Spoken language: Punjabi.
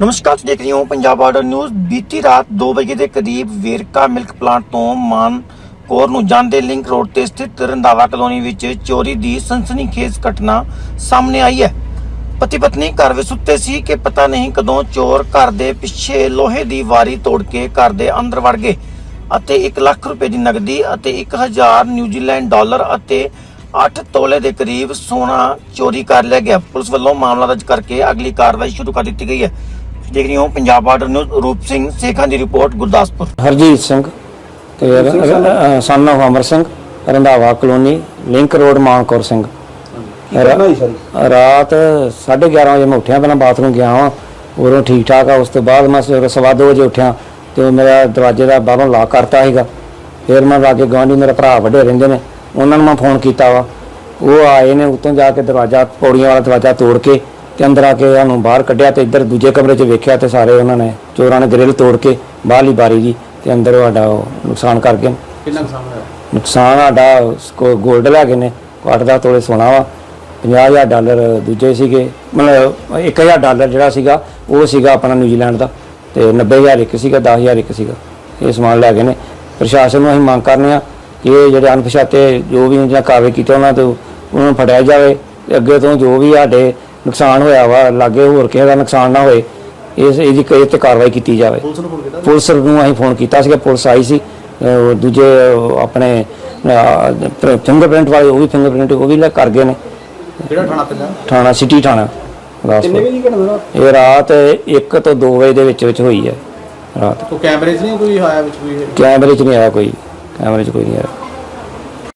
ਨਮਸਕਾਰ, ਤੁਸੀਂ ਦੇਖ ਰਹੇ ਹੋ ਪੰਜਾਬ ਆਰਡਰ ਨਿਊਜ਼। ਬੀਤੀ ਰਾਤ 2 ਵਜੇ ਦੇ ਕਰੀਬ ਵੇਰਕਾ ਮਿਲਕ ਪਲਾਂਟ ਤੋਂ ਮਾਨ ਕੋਰ ਨੂੰ ਜਾਂਦੇ ਲਿੰਕ ਰੋਡ ਤੇ ਸਥਿਤ ਰੰਦਾਵਾ ਕਲੋਨੀ ਵਿੱਚ ਚੋਰੀ ਦੀ ਸਨਸਨੀਖੇਜ਼ ਘਟਨਾ ਸਾਹਮਣੇ ਆਈ ਹੈ। ਪਤੀ ਪਤਨੀ ਘਰ ਵਿੱਚ ਸੁੱਤੇ ਸੀ ਕਿ ਪਤਾ ਨਹੀਂ ਕਦੋਂ ਚੋਰ ਘਰ ਦੇ ਪਿੱਛੇ ਲੋਹੇ ਦੀ ਵਾਰੀ ਤੋੜ ਕੇ ਘਰ ਦੇ ਅੰਦਰ ਵੜ ਗਏ ਅਤੇ 1 ਲੱਖ ਰੁਪਏ ਦੀ ਨਗਦੀ ਅਤੇ 1000 ਨਿਊਜ਼ੀਲੈਂਡ ਡਾਲਰ ਅਤੇ 8 ਤੋਲੇ ਦੇ ਕਰੀਬ ਸੋਨਾ ਚੋਰੀ ਕਰ ਲਿਆ ਗਿਆ। ਪੁਲਿਸ ਵੱਲੋਂ ਮਾਮਲਾ ਦਰਜ ਕਰਕੇ ਅਗਲੀ ਕਾਰਵਾਈ ਸ਼ੁਰੂ ਕਰ ਦਿੱਤੀ ਗਈ ਹੈ। ਦੇਖ ਰਹੇ ਹੋ ਪੰਜਾਬ ਆਰਡਰ ਨਿਊਜ਼ ਰੂਪ ਸਿੰਘ ਸੇਖਾਂ ਦੀ ਰਿਪੋਰਟ ਗੁਰਦਾਸਪੁਰ। ਹਰਜੀਤ ਸਿੰਘ ਤੇ son of Amar Singh Randhawa colony link road Mankaur Singh. ਰਾਤ 11:30 ਵਜੇ ਮੈਂ ਉੱਠਿਆ ਪਹਿਲਾਂ ਬਾਥਰੂਮ ਗਿਆ ਹਾਂ ਉਦੋਂ ਠੀਕ ਠਾਕ ਆ ਉਸ ਤੋਂ ਬਾਅਦ ਮੈਂ ਸਵੇਰੇ ਸਵਾ ਦੋ ਵਜੇ ਉੱਠਿਆ ਤੇ ਮੇਰਾ ਦਰਵਾਜ਼ੇ ਦਾ ਬਾਹਰੋਂ ਲਾਕ ਕਰਤਾ ਸੀਗਾ। ਫਿਰ ਮੈਂ ਲਾਗੇ ਗਵਾਂਢੀ ਮੇਰੇ ਭਰਾ ਵੱਡੇ ਰਹਿੰਦੇ ਨੇ ਉਹਨਾਂ ਨੂੰ ਮੈਂ ਫੋਨ ਕੀਤਾ ਵਾ। ਉਹ ਆਏ ਨੇ ਉੱਤੋਂ ਜਾ ਕੇ ਦਰਵਾਜ਼ਾ ਪੌੜੀਆਂ ਵਾਲਾ ਦਰਵਾਜ਼ਾ ਤੋੜ ਕੇ ਤੇ ਅੰਦਰ ਆ ਕੇ ਉਹਨੂੰ ਬਾਹਰ ਕੱਢਿਆ ਤੇ ਇੱਧਰ ਦੂਜੇ ਕਮਰੇ 'ਚ ਵੇਖਿਆ ਤੇ ਸਾਰੇ ਉਹਨਾਂ ਨੇ ਚੋਰਾਂ ਨੇ ਗ੍ਰਿਲ ਤੋੜ ਕੇ ਬਾਹਰਲੀ ਬਾਰੀ ਜੀ ਤੇ ਅੰਦਰ ਸਾਡਾ ਉਹ ਨੁਕਸਾਨ ਕਰ ਗਏ। ਕਿੰਨਾ ਨੁਕਸਾਨ ਹੋਇਆ ਨੁਕਸਾਨ ਸਾਡਾ 골ਡ ਲੈ ਗਏ ਨੇ ਕੁਆਟ ਦਾ ਤੋਲੇ ਸੋਨਾ ਵਾ 50000 ਡਾਲਰ ਦੂਜੇ ਸੀਗੇ ਮਤਲਬ 1000 ਡਾਲਰ ਜਿਹੜਾ ਸੀਗਾ ਉਹ ਸੀਗਾ ਆਪਣਾ ਨਿਊਜ਼ੀਲੈਂਡ ਦਾ ਤੇ 90000 ਇੱਕ ਸੀਗਾ 10000 ਇੱਕ ਸੀਗਾ ਇਹ ਸਮਾਨ ਲੈ ਗਏ ਨੇ। ਪ੍ਰਸ਼ਾਸਨ ਨੂੰ ਅਸੀਂ ਮੰਗ ਕਰਨੇ ਆ ਕਿ ਇਹ ਜਿਹੜੇ ਅਣਪਛਾਤੇ ਜੋ ਵੀ ਜਿਹੜਾ ਕਾਰਵਾਈ ਕੀਤੀ ਉਹਨਾਂ ਤੋਂ ਉਹਨਾਂ ਨੂੰ ਫੜਿਆ ਜਾਵੇ ਤੇ ਅੱਗੇ ਤੋਂ ਜੋ ਵੀ ਸਾਡੇ ਨੁਕਸਾਨ ਹੋਇਆ ਵਾ ਲਾਗੇ ਹੋਰ ਕਿਸੇ ਦਾ ਨੁਕਸਾਨ ਨਾ ਹੋਏ ਇਸ ਇਹਦੀ ਕੋਈ ਤੇ ਕਾਰਵਾਈ ਕੀਤੀ ਜਾਵੇ। ਪੁਲਿਸ ਨੂੰ ਫੋਨ ਕੀਤਾ ਪੁਲਿਸ ਨੂੰ ਅਸੀਂ ਫੋਨ ਕੀਤਾ ਸੀਗਾ ਪੁਲਿਸ ਆਈ ਸੀ ਅਹ ਉਹ ਦੂਜੇ ਆਪਣੇ ਫਿੰਗਰਪ੍ਰਿੰਟ ਵਾਲੇ ਉਹ ਵੀ ਫਿੰਗਰਪ੍ਰਿੰਟ ਉਹ ਵੀ ਲੈ ਕਰ ਗਏ ਨੇ। ਕਿਹੜਾ ਥਾਣਾ ਪੈਂਦਾ? ਥਾਣਾ ਸਿਟੀ ਥਾਣਾ ਕਿੰਨੇ ਗੁਰਦਾਸਪੁਰ ਵਜੇ ਦੀ ਘਟਨਾ ਦਾ ਇਹ ਰਾਤ 1 ਤੋਂ 2 ਵਜੇ ਦੇ ਵਿੱਚ ਵਿੱਚ ਹੋਈ ਹੈ ਰਾਤ। ਕੋਈ ਕੈਮਰੇ 'ਚ ਨਹੀਂ ਕੋਈ ਆਇਆ ਵਿੱਚ ਕੋਈ? ਕੈਮਰੇ 'ਚ ਨਹੀਂ ਆਇਆ ਕੋਈ ਕੈਮਰੇ 'ਚ ਕੋਈ ਨਹੀਂ ਆਇਆ।